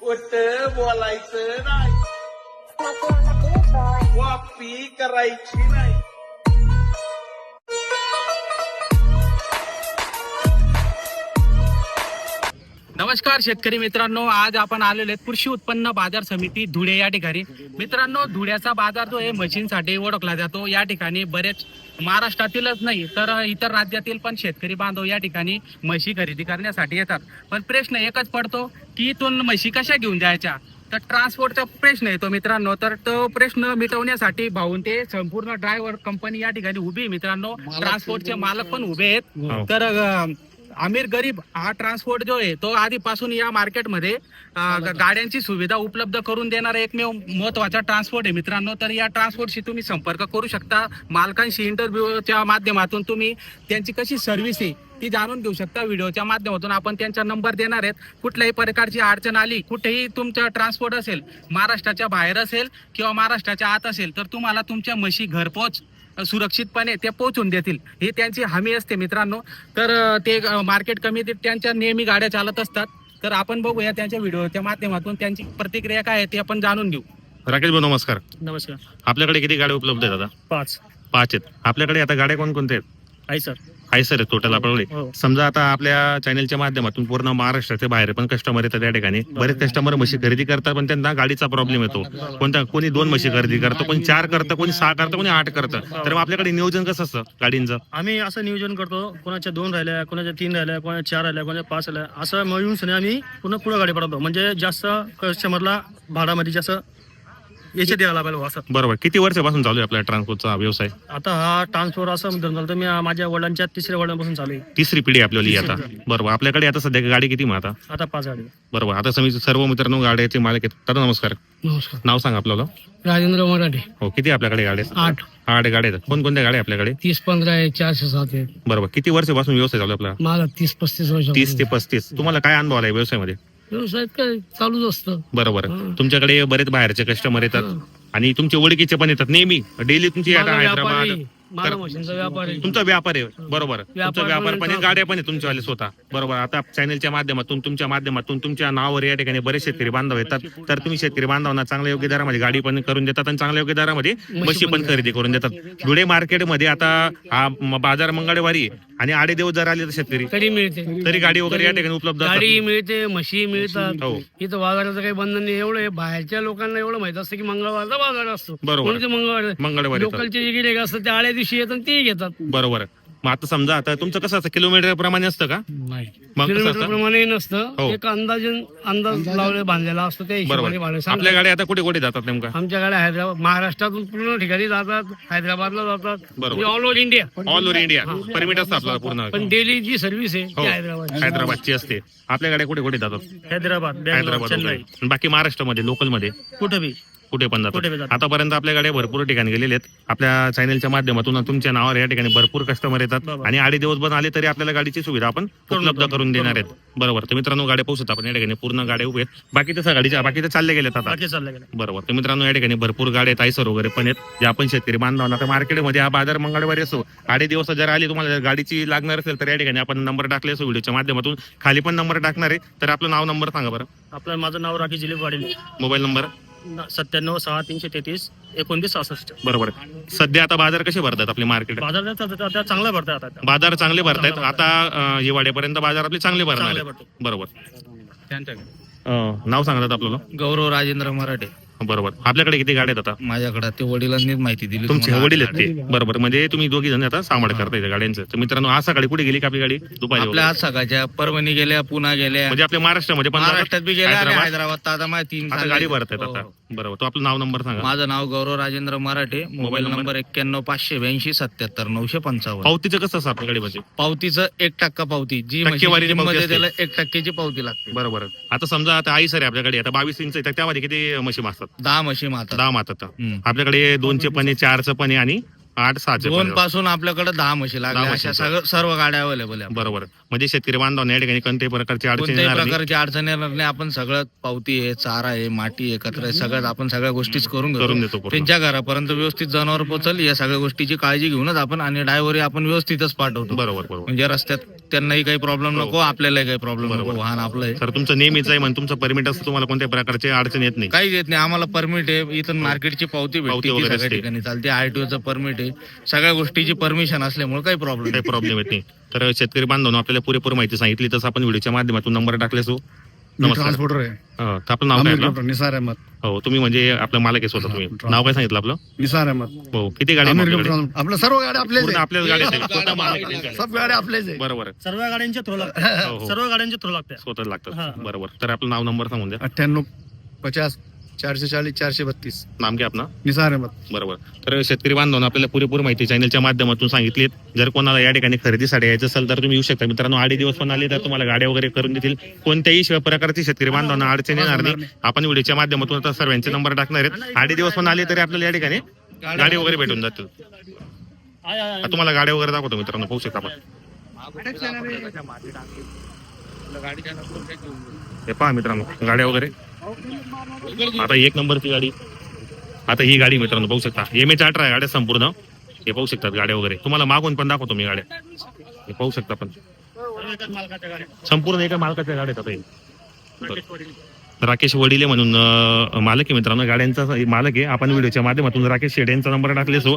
कुठ बोलायचं नाही. वापी करायची नाही. नमस्कार शेतकरी मित्रांनो. आज आपण आलेलो आहेत कृषी उत्पन्न बाजार समिती धुळे या ठिकाणी. मित्रांनो धुळ्याचा बाजार जो आहे म्हशींसाठी ओळखला जातो. या ठिकाणी बरेच महाराष्ट्रातीलच नाही तर इतर राज्यातील पण शेतकरी बांधव या ठिकाणी म्हशी खरेदी करण्यासाठी येतात. पण प्रश्न एकच पडतो की इथून म्हशी कशा घेऊन जायच्या? तर ट्रान्सपोर्टचा प्रश्न येतो मित्रांनो. तर तो प्रश्न मिटवण्यासाठी भाऊन ते संपूर्ण ड्रायव्हर कंपनी या ठिकाणी उभी आहे मित्रांनो. ट्रान्सपोर्टचे मालक पण उभे आहेत. तर अं, आमिर गरीब हा ट्रान्सपोर्ट जो आहे तो आधीपासून या मार्केटमध्ये अं, गाड्यांची सुविधा उपलब्ध करून देणारा एकमेव महत्त्वाचा ट्रान्सपोर्ट आहे. मित्रांनो तर या ट्रान्सपोर्टशी तुम्ही संपर्क करू शकता. मालकांशी इंटरव्ह्यूच्या माध्यमातून तुम्ही त्यांची कशी सर्व्हिस आहे ती जाणून घेऊ शकता. व्हिडिओच्या माध्यमातून आपण त्यांचा नंबर देणार आहेत. कुठल्याही प्रकारची अडचण आली कुठेही तुमचं ट्रान्सपोर्ट असेल महाराष्ट्राच्या बाहेर असेल किंवा महाराष्ट्राच्या आत असेल तर तुम्हाला तुमच्या म्हशी घरपोच सुरक्षितपणे ते पोहोचून देतील. ही त्यांची हमी असते मित्रांनो. तर ते मार्केट कमिटीत त्यांच्या नेहमी गाड्या चालत असतात. तर आपण बघूया त्यांच्या व्हिडिओच्या माध्यमातून त्यांची प्रतिक्रिया काय आहे ते आपण जाणून घेऊ. राकेश भाऊ नमस्कार. नमस्कार. आपल्याकडे किती गाड्या उपलब्ध आहेत आता? पाच. पाच आहेत. आपल्याकडे आता गाड्या कोणकोणत्या आहेत? आहे सर. आहे सर टोटल हो. समजा आता आपल्या चॅनलच्या माध्यमातून पूर्ण महाराष्ट्राचे बाहेर पण कस्टमर येतात त्या ठिकाणी. बरेच कस्टमर म्हशी खरेदी करतात पण त्यांना गाडीचा प्रॉब्लेम येतो. कोणता कोणी दोन म्हशी खरेदी करतं कोणी चार करतं कोणी सहा करतं कोणी आठ करतं. तर मग आपल्याकडे नियोजन कसं असतं गाडींचं? आम्ही असं नियोजन करतो कोणाच्या दोन राहिल्या कोणाच्या तीन राहिल्या कोणाच्या चार राहिल्या कोणाच्या पाच राहिल्या. असं मिळून आम्ही पुन्हा पुढे गाडी पडवतो म्हणजे जास्त कस्टमरला भाडामध्ये जास्त याचे द्यायला पाहिजे असं. बरोबर. किती वर्षापासून चालू आहे आपला ट्रान्सपोर्टचा व्यवसाय? आता हा ट्रान्सफर असं धरून चालतो मी माझ्या वडिलांच्या तिसऱ्या वडिलांपासून चालू आहे. तिसरी पिढी आपल्याला ही आता. बरोबर. आपल्याकडे आता सध्या गाडी किती मग आता? आता पाच गाडी. बरोबर. आता समी सर्व मित्रांनो गाड्याचे मालक आहेत. दादा नमस्कार. नमस्कार. नाव सांगा आपल्याला राजेंद्र मराठे. हो किती आपल्याकडे गाड्या आहेत? आठ. आठ गाड्या आहेत. कोणकोणत्या गाड्या आहे आपल्याकडे? तीस पंधरा आहे चारशे सात आहे बरोबर. किती वर्षापासून व्यवसाय चालू आहे आपला? माझा तीस पस्तीस वर्ष तीस ते पस्तीस. तुम्हाला काय अनुभव आलाय व्यवसायामध्ये? व्यवसायात काय चालूच असतं. बरोबर. तुमच्याकडे बरेच बाहेरचे कस्टमर येतात आणि तुमचे ओळखीचे पण येतात. नेहमी डेली तुमची आता हैदराबाद मशीनचा व्यापार. तुमचा व्यापार आहे. बरोबर. तुमचा व्यापार पण आहे गाड्या पण आहे तुमच्यावाले स्वतः. बरोबर. आता चॅनलच्या माध्यमातून तुमच्या माध्यमातून तुमच्या नावावर या ठिकाणी बरेच शेतकरी बांधव येतात. तर तुम्ही शेतकरी बांधवांना चांगल्या योग्य दरामध्ये गाडी पण करून देतात आणि चांगल्या योग्य दरामध्ये म्हशी पण खरेदी करून देतात. धुळे मार्केटमध्ये आता हा म- बाजार मंगळवारी आहे आणि आडे दिवस जर आले तर शेतकरी. तरी मिळते. तरी गाडी वगैरे या ठिकाणी उपलब्ध असतात. गाडी मिळते म्हशी मिळतात. हो. इथं बाजाराचं काही बंधन नाही. एवढं आहे. बाहेरच्या लोकांना एवढं माहीत असतं की मंगळवारचा बाजार असतो. बरोबर. मंगळवार मंगळवारी येतात. लोकलचे जे गिरेक असतात ते आळ्या दिवशी येतात ते घेतात. बरोबर मग आता समजा आता तुमचं कसं असतं? किलोमीटर प्रमाणे असतं का? मग कसं किलोमीटर असतं? प्रमाणे नसतं. हो. एक अंदाजन अंदाज लावले बांधलेला असतो त्या हिशोबाने बरोबर. भाडं आपल्या सांगतात. गाड्या आता कुठे कुठे जातात नेमका? आमच्या गाड्या हैदराबाद महाराष्ट्रातून पूर्ण ठिकाणी जातात. हैदराबादला जातात. बरोबर. All over India all over India permit असतं आपल्याला पूर्ण. पण डेली जी सर्व्हिस आहे हो ती हैदराबाद हैदराबादची. असते. आपल्या गाड्या कुठे कुठे जातात? हैदराबाद हैदराबाद वगैरे. बाकी महाराष्ट्रामध्ये लोकलमध्ये? कुठं बी. कुठे पण कुठे पण जातात. जातात. आतापर्यंत आपल्या गाड्या भरपूर ठिकाणी गेलेल्या आहेत. आपल्या चॅनलच्या माध्यमातून तुमच्या नावावर या ठिकाणी भरपूर कस्टमर येतात. बरोबर. आणि आडे दिवस पण आले तरी आपल्याला गाडीची सुविधा आपण उपलब्ध करून देणार आहेत. बरोबर. तर मित्रांनो गाड्या पोहोचत आपण या ठिकाणी. पूर्ण गाड्या उभे आहेत. बाकी तसं गाडीच्या बाकी तर चालले गेलेत आता. बाकी चाललं गेलं बरोबर. तर मित्रांनो या ठिकाणी भरपूर गाड्या आहेत. आयसर वगैरे पण आहेत. जे आपण शेतकरी बांधवांना आता मार्केटमध्ये हा बाजार मंगळवारी असो आडे दिवस जर आली तुम्हाला जर गाडीची लागणार असेल तर या ठिकाणी आपण नंबर टाकले असो व्हिडिओच्या माध्यमातून. खाली पण नंबर टाकणार आहे. तर आपलं नाव नंबर सांगा बरं. आपलं माझं नाव राखी जिलेब वाढेल मोबाईल नंबर सत्त्याण्णव सहा तीनशे तेहतीस एकोणतीस सहासष्ट. बरोबर. सध्या आता बाजार कसे भरतात आपले मार्केट बाजार आता चांगला भरतात आता. बाजार चांगले भरतायत. आता अं, हिवाळ्यापर्यंत बाजार आपले चांगले भरणार चांगले आहेत बरोबर. अं, नाव सांगतात आपल्याला. गौरव राजेंद्र मराठे. बरोबर. आपल्याकडे किती गाड्या आहेत आता? माझ्याकडे ते वडिलांनीच माहिती दिली. तुमचे तुम्हाला वडील आहेत ते? बरोबर. म्हणजे तुम्ही दोघी जण आता सांभाळ करता येते गाड्यांचं. तर मित्रांनो आज सकाळी कुठे गेली का आपली गाडी? दुपारी आपल्या वगैरे? आज सकाळच्या परभणी गेल्या पुन्हा गेल्या. म्हणजे आपल्या महाराष्ट्रामध्ये पण महाराष्ट्रात बी गेल्या आणि हैदराबाद. हैदराबाद तर आता झाले. गाडी भरत आहेत हो, आता. हो. बरोबर तो आपलं नाव नंबर सांगा. माझं नाव Gaurav Rajendra Marathe mobile number? Number एक्क्याण्णव पाचशे ब्याऐंशी सत्याहत्तर नऊशे पंचावन्न. पावतीचं कसं असतं आपल्या गाडीमध्ये? पावतीचं एक टक्का पावती. जी टक्केवारीची पावती मध्ये असते. त्याला एक टक्क्याची पावती लागते. बरोबर आता समजा आता आई सर आहे आपल्याकडे आता बावीस इंच आहे, तर त्यामध्ये किती मशीन असतात? दहा म्हशी मातात दहा मातात. हम्म. आपल्याकडे दोनचे पण चारचं पण आणि आठ पण दोन आहे. पासून आपल्याकडे दहा म्हशी लागल्या दहा अशा. सगळं- सर्व गाड्या अवेलेबल आहे. बरोबर. म्हणजे शेतकरी बांधवांना या ठिकाणी कोणत्याही प्रकारची अडचण कोणत्याही येणार नाही. प्रकारची अडचण येणार नाही. आपण सगळं पावती आहे चारा आहे माती एकत्र आहे सगळं आपण सगळ्या गोष्टीच करून करून देतो पूर्ण. त्यांच्या घरापर्यंत व्यवस्थित जनावर पोचल या सगळ्या गोष्टीची काळजी घेऊनच आपण आणि ड्रायव्हर आपण व्यवस्थितच पाठवतो. बरोबर बरोबर. म्हणजे रस्त्यात त्यांनाही काही प्रॉब्लेम नको आपल्यालाही काही प्रॉब्लेम नको वाहन आपलं आहे तर तुमचं नेहमीच आहे म्हणून तुमचं परमिट असतं तुम्हाला कोणत्या प्रकारची अडचण येत नाही. काहीच येत नाही. आम्हाला परमिट आहे. इथं मार्केटची पावती पावती भेटते ती वगैरे सगळ्या असते. ठिकाणी चालते. आरटीओचं परमिट आहे. सगळ्या गोष्टीची परमिशन असल्यामुळे काही प्रॉब्लेम काही प्रॉब्लेम येत नाही. तर शेतकरी बांधवांनो आपल्याला पुरेपूर माहिती सांगितली. तसं आपण व्हिडिओच्या माध्यमातून नंबर टाकले नमस्कार. ट्रान्सपोर्टर आहे. अं, तर आपलं नाव काय आपलं? निसार अहमद. हो तुम्ही म्हणजे आपलं मालक आहे स्वतः तुम्ही. नाव काय सांगितलं आपलं? निसार अहमद. हो किती गाडी आमिर आपलं सर्व गाड्या आपल्याच पूर्ण आहे. आपल्याच गाडीच आहे स्वतः मालक आहे. सब गाड्या आपल्याच आहे बरोबर. आहे. सर्व गाड्यांचे थ्रो हो, लागतात. हो. सर्व गाड्यांचे थ्रो लागतात. स्वतः हा. लागतं बरोबर. तर आपलं नाव नंबर सांगून द्या. अठ्ठ्याण्णव पचास. चारशे चाळीस चारशे बत्तीस नाम घ्या आपलं. निसार अहमद. बरोबर. तर शेतकरी बांधवांना आपल्याला पुरेपूर माहिती चॅनलच्या माध्यमातून सांगितली जर कोणाला या ठिकाणी खरेदीसाठी यायचं असेल तर तुम्ही येऊ शकता. मित्रांनो आडे दिवस पण आले तर तुम्हाला गाड्या वगैरे करून देतील. कोणत्याही शिवाय प्रकारची शेतकरी बांधवांना अडचण येणार नाही. आपण व्हिडिओच्या माध्यमातून आता सर्वांचे नंबर टाकणार आहेत. आडे दिवस पण आले तरी आपल्याला या ठिकाणी गाडी वगैरे भेटून जातील. तुम्हाला गाड्या वगैरे दाखवतो मित्रांनो पाहू शकता आपण. हे पहा मित्रांनो गाड्या वगैरे. आता एक नंबरची गाडी. आता ही गाडी मित्रांनो पाहू शकता. एम एच अठरा गाड्या संपूर्ण. हे पाहू शकतात गाड्या वगैरे. तुम्हाला मागून पण दाखवतो मी गाड्या. हे पाहू शकता पण. संपूर्ण एका मालकाच्या गाड्या आता. राकेश वडिले म्हणून मालक आहे मित्रांनो. गाड्यांचा मालक आहे. आपण व्हिडिओच्या माध्यमातून राकेश शेड यांचा नंबर टाकले सो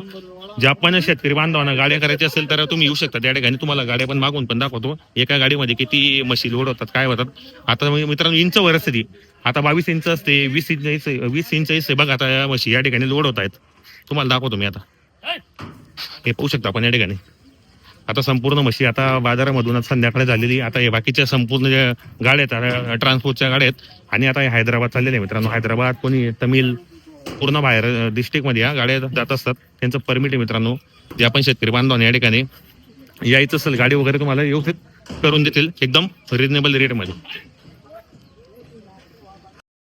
ज्या पण शेतकरी बांधवांना गाड्या करायच्या असेल तर तुम्ही येऊ शकता. त्या ठिकाणी तुम्हाला गाड्या पण मागून पण दाखवतो. एका गाडीमध्ये किती मशी लोड होतात काय होतात. आता मित्रांनो इंच वर असते ती. आता बावीस इंच असते वीस इंच वीस इंच असते बघा आता या मशी या ठिकाणी लोड होत आहेत. तुम्हाला दाखवतो मी आता. हे पाहू शकता आपण या ठिकाणी. आता संपूर्ण म्हशी आता बाजारामधून संध्याकाळी झालेली आता हे बाकीच्या संपूर्ण ज्या गाड्या आहेत ट्रान्सपोर्टच्या गाड्या आहेत आणि आता हे हैदराबाद चाललेले आहे मित्रांनो. हैदराबाद कोणी तमिळ पूर्ण बाहेर डिस्ट्रिक्टमध्ये या गाड्या जात असतात. त्यांचं परमिट आहे मित्रांनो. जे आपण शेतकरी बांधवांना या ठिकाणी यायचं असेल गाडी वगैरे तुम्हाला व्यवस्थित करून देतील एकदम रिजनेबल रेटमध्ये